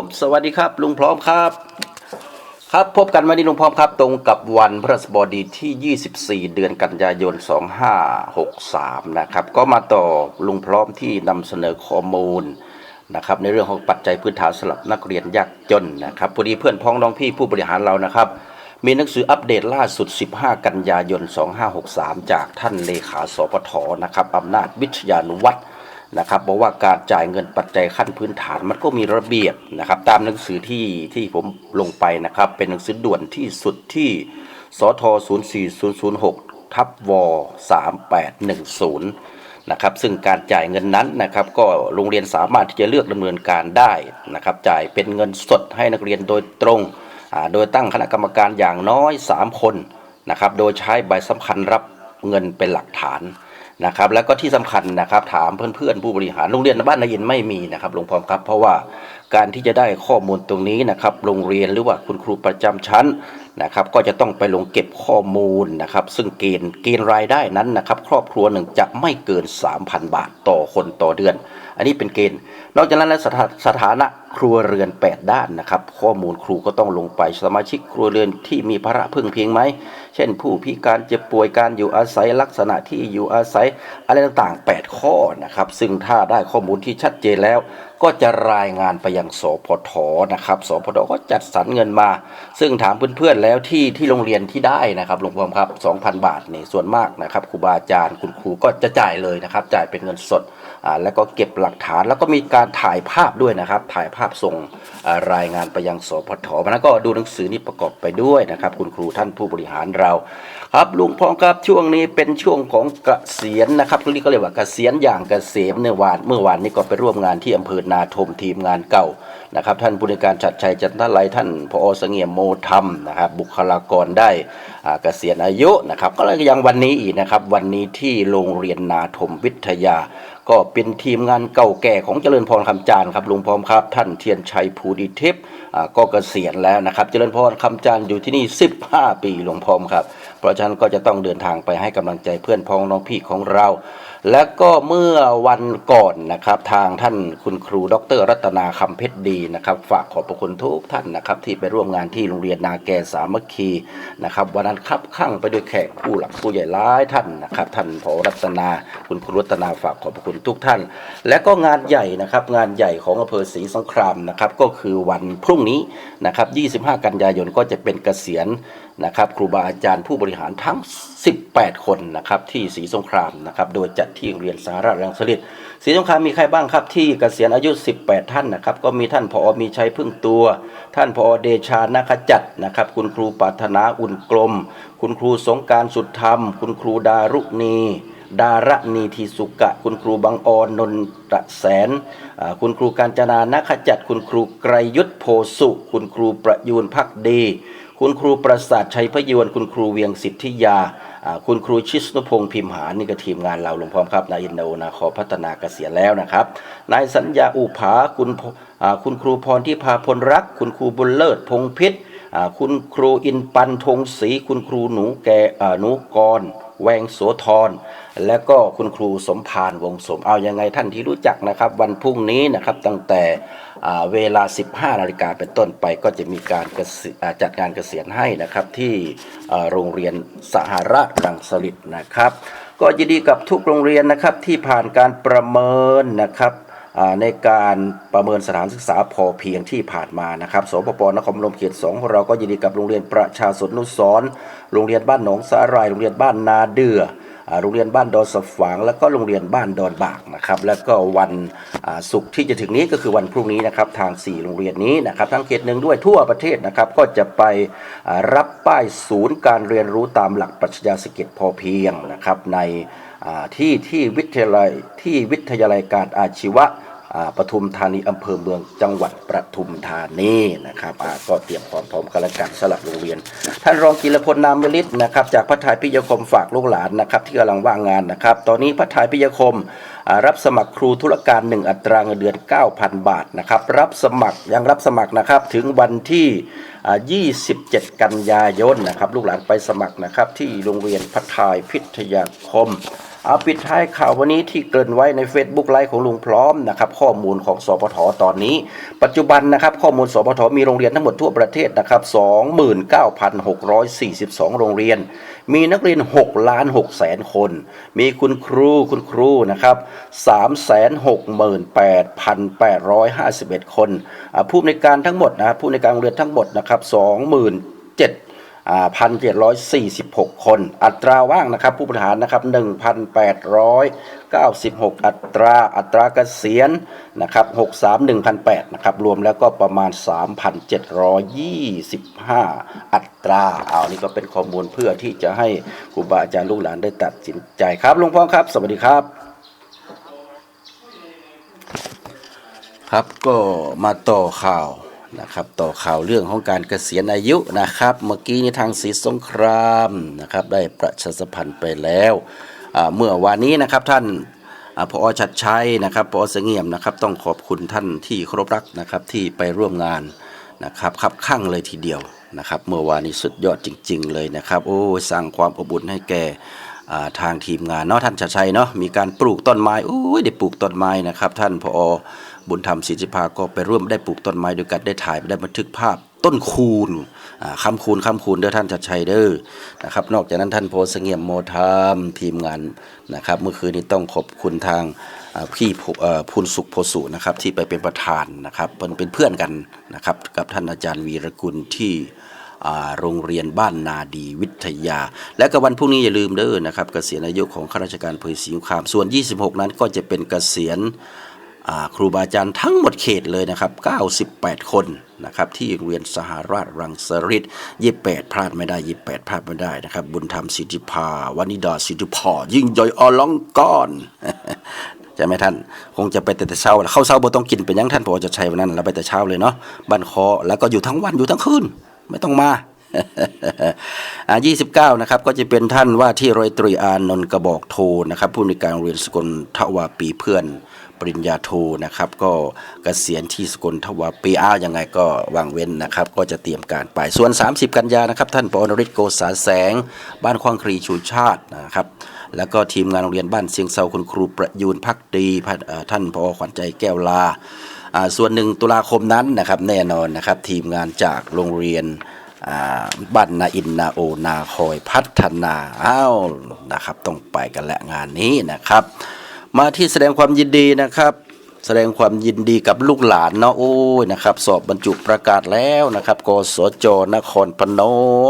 มสวัสดีครับลุงพร้อมครับ ครับพบกันวันนี้ลุงพร้อมครับ ตรงกับวันพฤหัสบดีที่ 24 เดือนกันยายน 2563 นะครับ ก็มาต่อลุงพร้อมที่นำเสนอข้อมูลนะครับ ในเรื่องของปัจจัยพื้นฐานสำหรับนักเรียนยากจนนะครับพอดีเพื่อนพ้องน้องพี่ผู้บริหารเรานะครับ มีหนังสืออัปเดตล่าสุด 15 กันยายน 2563 จากท่านเลขาสปทนะครับอำนาจวิทยานุวัฒน์ นะครับบอกว่าการจ่ายเงินปัจจัยขั้นพื้นฐานมันก็มีระเบียบนะครับตามหนังสือที่ที่ผมลงไปนะครับเป็นหนังสือด่วนที่สุดที่สท04006ทับว3810นะครับซึ่งการจ่ายเงินนั้นนะครับก็โรงเรียนสามารถที่จะเลือกดำเนินการได้นะครับจ่ายเป็นเงินสดให้นักเรียนโดยตรงโดยตั้งคณะกรรมการอย่างน้อย 3 คนนะครับโดยใช้ใบสำคัญรับเงินเป็นหลักฐาน นะครับแล้วก็ที่สำคัญนะครับ ถามเพื่อนๆผู้บริหารโรงเรียนบ้านนายินไม่มีนะครับหลวงพ่อครับ เพราะว่า การที่จะได้ข้อมูลตรงนี้นะครับ โรงเรียนหรือว่าคุณครูประจำชั้นนะครับ ก็จะต้องไปลงเก็บข้อมูลนะครับ ซึ่งเกณฑ์เกณฑ์รายได้นั้นนะครับ ครอบครัวหนึ่งจะไม่เกิน 3,000 บาทต่อคนต่อเดือน อันนี้เป็นเกณฑ์ นอกจากนั้นแล้วสถาสถานะครัวเรือน 8 ด้านนะครับ ข้อมูลครูก็ต้องลงไปสมาชิกครัวเรือนที่มีภาระพึ่งเพียงไหม เช่น ผู้พิการเจ็บป่วยการอยู่อาศัยลักษณะที่อยู่อาศัยอะไรต่างๆ 8 ข้อนะครับ ซึ่งถ้าได้ข้อมูลที่ชัดเจนแล้ว ก็จะรายงานไปยังสพทนะครับสพทก็จัดสรรเงินมา ซึ่งถามเพื่อนๆแล้วที่ที่โรงเรียนที่ได้นะครับหลวงพ่อครับ2,000 บาทนี่ส่วนมากนะครับครูบาอาจารย์คุณครูก็จะจ่ายเลยนะครับ จ่ายเป็นเงินสด แล้วก็เก็บหลักฐานแล้วก็มีการถ่ายภาพด้วยนะครับ ถ่ายภาพส่งรายงานไปยังสพทมันก็ดูหนังสือนี้ประกอบไปด้วยนะครับ คุณครูท่านผู้บริหารเรา ครับลุงพองครับช่วงนี้เป็นช่วงของเกษียณนะครับที่เขาเรียกว่าเกษียณอย่างเกษมเนื่อวานเมื่อวานนี้ก็ไปร่วมงานที่อำเภอนาทมทีมงานเก่า นะครับท่านผู้ในการชัดชัยจันทไลท่านพอเสงี่ยมโมธรรมนะครับบุคลากรได้เกษียณอายุนะครับก็เลยยังวันนี้อีกนะครับวันนี้ที่โรงเรียนนาทมวิทยา ก็เป็นทีมงานเก่าแก่ของเจริญพรคำจานครับลุงพร้อมครับ ท่านเทียนชัยภูดิทิพย์ก็เกษียณแล้วนะครับ เจริญพรคำจานอยู่ที่นี่ 15 ปีหลวงพร้อมครับเพราะฉะนั้นก็จะต้องเดินทางไปให้กำลังใจเพื่อนพ้องน้องพี่ของเรา และก็เมื่อวันก่อนนะครับทางท่านคุณครู ดร รัตนาคำเพชรดีนะครับ ฝากขอบพระคุณทุกท่านนะครับที่ไปร่วมงานที่โรงเรียนนาแกสามัคคีนะครับวันนั้นคับข้างไปด้วยแขกผู้หลักผู้ใหญ่หลายท่านนะครับท่านผอรัตนาคุณครูรัตนาฝากขอบพระคุณทุกท่าน และก็งานใหญ่นะครับงานใหญ่ของอำเภอศรีสงครามนะครับก็คือวันพรุ่งนี้นะครับ 25 กันยายนก็จะเป็นเกษียณนะครับครูบาอาจารย์ผู้บริริหารทั้ง 18 คนนะครับที่ศรีสงครามนะครับโดยจัดที่โรงเรียนสาระรังสฤษดิ์ศรีสงครามมีใครบ้างครับที่เกษียณอายุ 18 ท่านนะครับก็มีท่านผอมีชัยพึ่งตัว ท่านผอเดชานาคจัดนะครับคุณครูปรารถนาอุ่นกลม คุณครูสงการสุดธรรม คุณครูดารุณีดารณีทีสุกะ คุณครูบังออนนนตะแสน คุณครูการจนานาคจัด คุณครูไกรยุทธโพสุ คุณครูประยูนพักดี คุณครูประสาทชัยพยวนคุณครูเวียงสิทธิยา คุณครูชิสนุพงศ์พิมหานี่ก็ทีมงานเราหลวงพ่อครับ นายอินโดนาคอพัฒนาเกษียณแล้วนะครับ นายสัญญาอุภาคุณคุณครูพรที่พาพลรัก คุณครูบุญเลิศพงพิษคุณครูอินปันธงศรีคุณครูหนูแกหนูกร แวงโสธรและก็คุณครูสมพานวงสมเอายังไงท่านที่รู้จักนะครับ วันพรุ่งนี้นะครับตั้งแต่อ่าเวลา 15 นาฬิกาเป็นต้นไปก็จะมีการกษีอ่าจัดงานเกษียณให้นะครับที่โรงเรียนสหราชรังสลิดนะครับ ก็ยินดีกับทุกโรงเรียนนะครับที่ผ่านการประเมินนะครับ ในการประเมินสถานศึกษาพอเพียงที่ผ่านมานะครับ สปปนครพนมเขตสองของเราก็ยินดีกับโรงเรียนประชาสนนุสรณ์โรงเรียนบ้านหนองสาหร่าย โรงเรียนบ้านนาเดือโรงเรียนบ้านดอนสฝางแล้วก็โรงเรียนบ้านดอนบากนะครับแล้วก็วันศุกร์ที่จะถึงนี้ก็คือวันพรุ่งนี้นะครับทาง 4 โรงเรียนนี้นะครับทั้งเขตหนึ่งด้วยทั่วประเทศนะครับก็จะไปรับป้ายศูนย์การเรียนรู้ตามหลักปรัชญาเศรษฐกิจพอเพียงนะครับในที่ที่วิทยาลัยที่วิทยาลัยการอาชีวะ ปทุมธานีอำเภอเมืองจังหวัดปทุมธานีนะครับก็เตรียมความพร้อมกันแล้วกันสลับโรงเรียน ท่านรองกิรพลนามฤทธิ์นะครับจากพระทายพิยคมฝากลูกหลานนะครับที่กำลังว่างงานนะครับ ตอนนี้พระทายพิยคมรับสมัครครูธุรการ 1 อัตราเงินเดือน 9,000 บาทนะครับรับสมัครยังรับสมัครนะครับถึงวันที่อ่า27 กันยายนนะครับลูกหลานไปสมัครนะครับที่โรงเรียนพระทายพิทยาคม เอาปิดท้ายข่าววันนี้ที่เกินไว้ใน Facebook ไลฟ์ของลุงพร้อมนะครับข้อมูลของสปทตอนนี้ ปัจจุบันนะครับข้อมูลสปทมีโรงเรียนทั้งหมดทั่วประเทศนะครับ29,642 โรงเรียน มีนักเรียน6ล้าน6แสนคน มีคุณครูคุณครูนะครับ368,851 คนอ่าผู้ในการทั้งหมดนะผู้ในการโรงเรียนทั้งหมดนะครับ27 พันเจ็ดร้อยสี่สิบหกคน อัตราว่างนะครับ ผู้บริหารนะครับหนึ่งพันแปดร้อยเก้าสิบหกอัตราอัตราเกษียณนะครับหกสามหนึ่งพันแปดนะครับรวมแล้วก็ประมาณสามพันเจ็ดร้อยยี่สิบห้าอัตราเอานี่ก็เป็นข้อมูลเพื่อที่จะให้ครูบาอาจารย์ลูกหลานได้ตัดสินใจครับหลุงพ่อครับ สวัสดีครับ ครับก็มาต่อข่าว นะครับต่อข่าวเรื่องของการเกษียณอายุนะครับ เมื่อกี้นี้ทางศรีสงครามนะครับได้ประชาสัมพันธ์ไปแล้วเมื่อวานนี้นะครับท่านพอชัดชัยนะครับพอเสงี่ยมนะครับต้องขอบคุณท่านที่เคารพรักนะครับที่ไปร่วมงานนะครับขับข้างเลยทีเดียวนะครับเมื่อวานนี้สุดยอดจริง ๆ เลยนะครับโอ้สร้างความอบอุ่นให้แก่าทางทีมงานเนาะท่านชัดชัยเนาะมีการปลูกต้นไม้โอ้ยได้ปลูกต้นไม้นะครับท่านพอ บุญธรรมศิริภาก็ไปร่วมได้ปลูกต้นไม้ด้วยกันได้ถ่ายได้บันทึกภาพต้นคูณอ่าคำคูณคำคูณเด้อท่านชัดชัยเด้อนะครับ นอกจากนั้นท่านโพสเงียมโมธามทีมงานนะครับ เมื่อคืนนี้ต้องขอบคุณทางพี่พูนสุขโพสุนะครับที่ไปเป็นประธานนะครับเป็นเป็นเพื่อนกันนะครับกับท่านอาจารย์วีรกุลที่โรงเรียนบ้านนาดีวิทยา และก็วันพรุ่งนี้อย่าลืมเด้อนะครับเกษียณอายุของข้าราชการเภอศรีสงคามส่วน 26 นั้นก็จะเป็นเกษียณ ครูบาอาจารย์ทั้งหมดเขตเลยนะครับ 98 คนนะครับที่เรียนสหราชรังสฤษ28 พลาดไม่ได้ 28 พลาดไม่ได้นะครับ บุญธรรมสิทธิภาวานิดาสิทธิพอยิ่งย่อยอลองก้อนใช่ไหมท่าน คงจะไปแต่แต่เช้าเข้าเช้าบ่ต้องกินเป็นยังท่านพอจะใช้วันนั้นเราไปแต่เช้าเลยเนาะบ้านคอแล้วก็อยู่ทั้งวันอยู่ทั้งคืนไม่ต้องมา อ่า29 นะครับ ก็จะเป็นท่านว่าที่ร้อยตรีอานนท์กระบอกโทนะครับผู้ในการเรียนสกลทวาปีเพื่อนปริญญาโทนะครับก็เกษียณที่สกลทวาปีอ้าวยังไงก็วางเว้นนะครับ ก็จะเตรียมการไปส่วน 30 กันยานะครับ ท่านปอนริศโกษาแสง บ้านควางครีชูชาตินะครับ แล้วก็ทีมงานโรงเรียนบ้านเสียงเซาคุณครูประยูนพักดีท่านพอขวัญใจแก้วลาส่วนหนึ่งตุลาคมนั้นนะครับแน่นอนนะครับ ทีมงานจากโรงเรียน บ้านนาอินนาโอนาคอยพัฒนาอ้าวนะครับ ต้องไปกันแหละงานนี้นะครับ มาที่แสดงความยินดีนะครับ แสดงความยินดีกับลูกหลานเนาะโอ้ยนะครับ สอบบรรจุประกาศแล้วนะครับกสจนครพน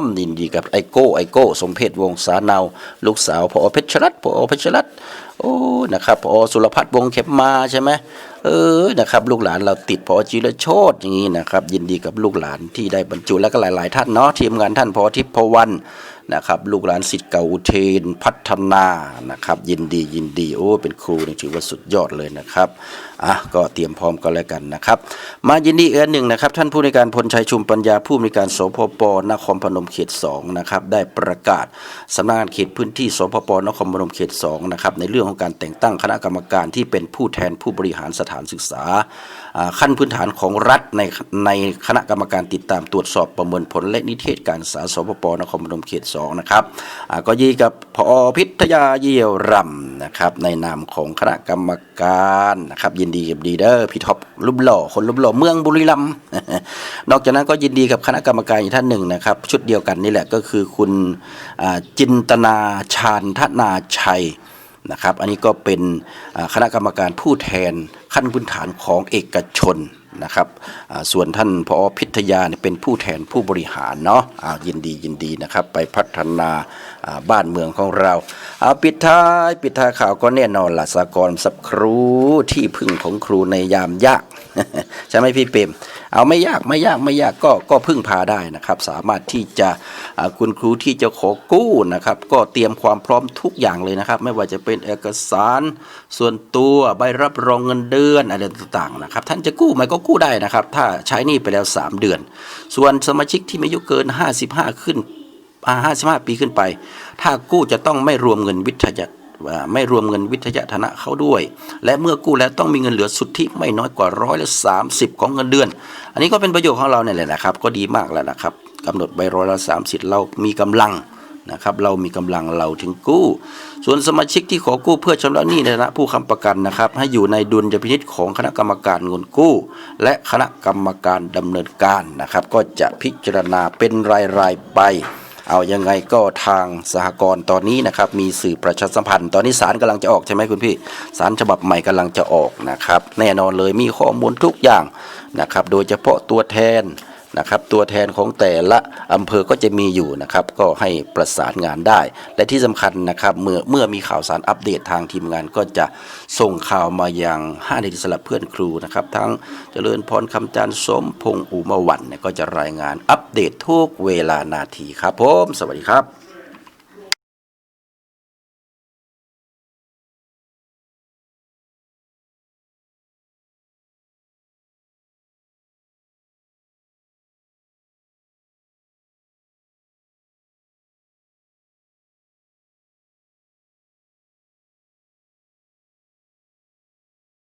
มยินดีกับไอโก้ไอโก้ สมเพชวงศาเนาลูกสาวพอเพชรรัตน์พอเพชรรัตน์โอ้นะครับพอสุรพัฒน์วงเข็มมาใช่ไหมเออนะครับลูกหลานเราติดพอจิรโชตอย่างนี้นะครับยินดีกับลูกหลานที่ได้บรรจุแล้วก็หลาย ๆ ท่านเนาะทีมงานท่านพอทิพวรรณนะครับลูกหลานสิทธิ์เก่าอุเทนพัฒนานะครับยินดียินดีโอ้เป็นครูนี่ถือว่าสุดยอดเลยนะครับ อะก็เตรียมพร้อมกันแล้วกันนะครับ มายินดีเอีกอันหนึ่งนะครับ ท่านผู้ในการพลชัยชุมปัญญาผู้ในการสพปนครพนมเขต2นะครับได้ประกาศสำนักงานเขตพื้นที่สพปนครพนมเขต2นะครับในเรื่องของการแต่งตั้งคณะกรรมการที่เป็นผู้แทนผู้บริหารสถานศึกษา ขั้นพื้นฐานของรัฐในในคณะกรรมการติดตามตรวจสอบประเมินผลและนิเทศการศึกษาสพปนครพนมเขต2นะครับก็ยีกับพอพิทยาเยี่ยวรำนะครับในนามของคณะกรรมการนะครับยินดีกับดีเดอร์พี่ท็อปรูปหล่อคนรูปหล่อเมืองบุรีรัมย์นอกจากนั้นก็ยินดีกับคณะกรรมการอีกท่านหนึ่งนะครับ ชุดเดียวกันนี่แหละก็คือคุณจินตนาชาญธนาชัย นะครับ อันนี้ก็เป็นคณะกรรมการผู้แทนขั้นพื้นฐานของเอกชนนะครับส่วนท่านพอพิทยาเป็นผู้แทนผู้บริหารเนาะอ่ายินดียินดีนะครับ ไปพัฒนาบ้านเมืองของเราเอาปิดท้ายปิดท้ายข่าวก็แน่นอนละสากรณ์สับครูที่พึ่งของครูในยามยาก ใช่ไหมพี่เปรม เอาไม่ยากไม่ยากไม่ยากก็ก็พึ่งพาได้นะครับ สามารถที่จะคุณครูที่จะขอกู้นะครับ ก็เตรียมความพร้อมทุกอย่างเลยนะครับ ไม่ว่าจะเป็นเอกสาร ส่วนตัวใบรับรองเงินเดือนอะไรต่างๆนะครับ ท่านจะกู้ไหมก็กู้ได้นะครับ ถ้าใช้นี้ไปแล้ว 3 เดือน ส่วนสมาชิกที่มีอายุเกิน 55 ขึ้นอ่า55 ปีขึ้นไป ถ้ากู้จะต้องไม่รวมเงินวิทยา ไม่รวมเงินวิทยาฐานะเขาด้วย และเมื่อกู้แล้วต้องมีเงินเหลือสุทธิไม่น้อยกว่าร้อยละสามสิบของเงินเดือน อันนี้ก็เป็นประโยชน์ของเราเนี่ยแหละนะครับ ก็ดีมากแล้วนะครับกำหนดใบร้อยละสามสิบเรามีกำลังนะครับเรามีกำลังเราถึงกู้ ส่วนสมาชิกที่ขอกู้เพื่อชำระหนี้ในฐานะผู้ค้ำประกันนะครับ ให้อยู่ในดุลยพินิจของคณะกรรมการเงินกู้ และคณะกรรมการดำเนินการนะครับ ก็จะพิจารณาเป็นรายๆไป เอายังไงก็ทางสหกรณ์ตอนนี้นะครับมีสื่อประชาสัมพันธ์ ตอนนี้สารกำลังจะออกใช่ไหมคุณพี่สารฉบับใหม่กำลังจะออกนะครับ แน่นอนเลยมีข้อมูลทุกอย่างนะครับ โดยเฉพาะตัวแทน นะครับ ตัวแทนของแต่ละอำเภอก็จะมีอยู่นะครับ ก็ให้ประสานงานได้ และที่สำคัญนะครับเมื่อเมื่อมีข่าวสารอัปเดตทางทีมงานก็จะส่งข่าวมายังห้าเดลิสลับเพื่อนครูนะครับ ทั้งเจริญพรคำจันทร์สมพงษ์อุมาวันเนี่ยก็จะรายงานอัปเดตทุกเวลานาทีครับผม สวัสดีครับ